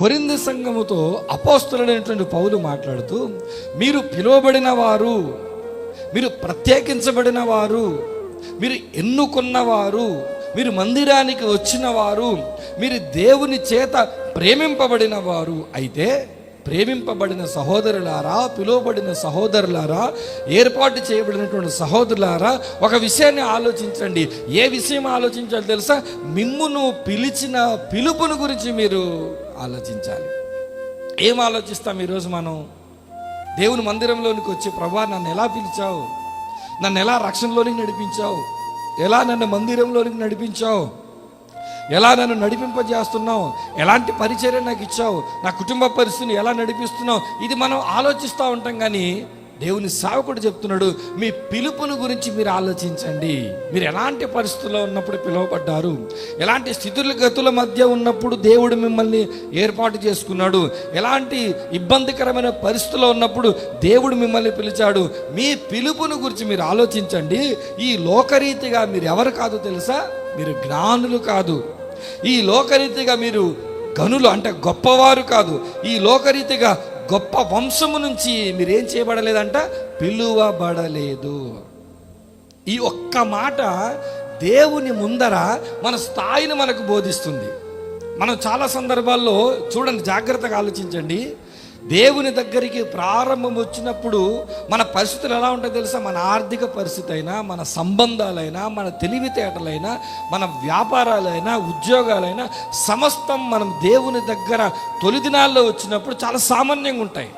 కొరింద సంఘముతో అపోస్తులైనటువంటి పౌలు మాట్లాడుతూ మీరు పిలువబడిన వారు మీరు ప్రత్యేకించబడిన వారు మీరు ఎన్నుకున్నవారు మీరు మందిరానికి వచ్చిన వారు మీరు దేవుని చేత ప్రేమింపబడిన వారు అయితే ప్రేమింపబడిన సహోదరులారా పిలువబడిన సహోదరులారా ఏర్పాటు చేయబడినటువంటి సహోదరులారా ఒక విషయాన్ని ఆలోచించండి. ఏ విషయం ఆలోచించాలి తెలుసా? మిమ్మును పిలిచిన పిలుపును గురించి మీరు ఆలోచించాలి. ఏం ఆలోచిస్తాం ఈరోజు మనం? దేవుని మందిరంలోనికి వచ్చి ప్రభా నన్ను ఎలా పిలిచావు? నన్ను ఎలా రక్షణలోనికి నడిపించావు? ఎలా నన్ను మందిరంలోనికి నడిపించావు? ఎలా నన్ను నడిపింపజేస్తున్నావు? ఎలాంటి పరిచర్య నాకు ఇచ్చావు? నా కుటుంబ పరిస్థితిని ఎలా నడిపిస్తున్నావు? ఇది మనం ఆలోచిస్తూ ఉంటాం కానీ దేవుని సేవకుడు చెప్తున్నాడు మీ పిలుపును గురించి మీరు ఆలోచించండి. మీరు ఎలాంటి పరిస్థితుల్లో ఉన్నప్పుడు పిలువబడ్డారు? ఎలాంటి స్థితుల గతుల మధ్య ఉన్నప్పుడు దేవుడు మిమ్మల్ని ఏర్పాటు చేసుకున్నాడు? ఎలాంటి ఇబ్బందికరమైన పరిస్థితుల్లో ఉన్నప్పుడు దేవుడు మిమ్మల్ని పిలిచాడు? మీ పిలుపును గురించి మీరు ఆలోచించండి. ఈ లోకరీతిగా మీరు ఎవరు కాదు తెలుసా? మీరు జ్ఞానులు కాదు. ఈ లోకరీతిగా మీరు గనులు అంటే గొప్పవారు కాదు. ఈ లోకరీతిగా గొప్ప వంశము నుంచి మీరేం చేయబడలేదంట? పిలువబడలేదు. ఈ ఒక్క మాట దేవుని ముందర మన స్థాయిని మనకు బోధిస్తుంది. మనం చాలా సందర్భాల్లో చూడండి జాగ్రత్తగా ఆలోచించండి. దేవుని దగ్గరికి ప్రారంభం వచ్చినప్పుడు మన పరిస్థితులు ఎలా ఉంటాయో తెలుసా? మన ఆర్థిక పరిస్థితి అయినా మన సంబంధాలైనా మన తెలివితేటలైనా మన వ్యాపారాలైనా ఉద్యోగాలైనా సమస్తం మనం దేవుని దగ్గర తొలి దినాల్లో వచ్చినప్పుడు చాలా సామాన్యంగా ఉంటాయి.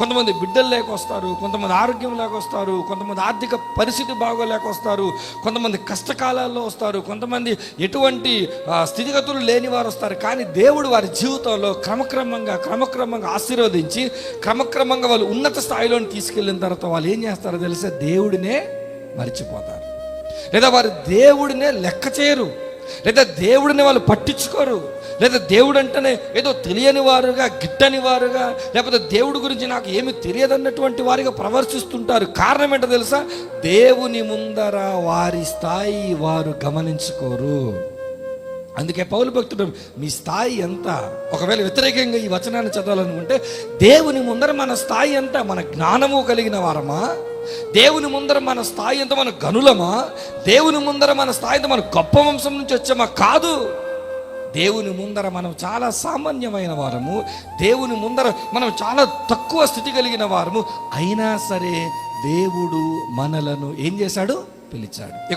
కొంతమంది బిడ్డలు లేక వస్తారు కొంతమంది ఆరోగ్యం లేక వస్తారు కొంతమంది ఆర్థిక పరిస్థితి బాగోలేక వస్తారు కొంతమంది కష్టకాలాల్లో వస్తారు కొంతమంది ఎటువంటి స్థితిగతులు లేని వారు వస్తారు. కానీ దేవుడు వారి జీవితంలో క్రమక్రమంగా క్రమక్రమంగా ఆశీర్వదించి క్రమక్రమంగా వాళ్ళు ఉన్నత స్థాయిలోని తీసుకెళ్ళిన తర్వాత వాళ్ళు ఏం చేస్తారో తెలిసే? దేవుడినే మర్చిపోతారు. లేదా వారు దేవుడినే లెక్క చేయరు. లేదా దేవుడిని వాళ్ళు పట్టించుకోరు. లేదా దేవుడు అంటేనే ఏదో తెలియని వారుగా గిట్టని వారుగా లేకపోతే దేవుడి గురించి నాకు ఏమి తెలియదన్నటువంటి వారిగా ప్రవర్తిస్తుంటారు. కారణం ఏంటో తెలుసా? దేవుని ముందర వారి స్థాయి వారు గమనించుకోరు. అందుకే పౌలు భక్తుడు మీ స్థాయి ఎంత? ఒకవేళ వ్యతిరేకంగా ఈ వచనాన్ని చదవాలనుకుంటే దేవుని ముందర మన స్థాయి ఎంత? మన జ్ఞానము కలిగిన వారమా? దేవుని ముందర మన స్థాయి ఎంత? మన గనులమా? దేవుని ముందర మన స్థాయి ఎంత? మన గొప్ప వంశం నుంచి వచ్చామా? కాదు. దేవుని ముందర మనం చాలా సామాన్యమైన వారము. దేవుని ముందర మనం చాలా తక్కువ స్థితి కలిగిన వారము. అయినా సరే దేవుడు మనలను ఏం చేశాడు? పిలిచాడు.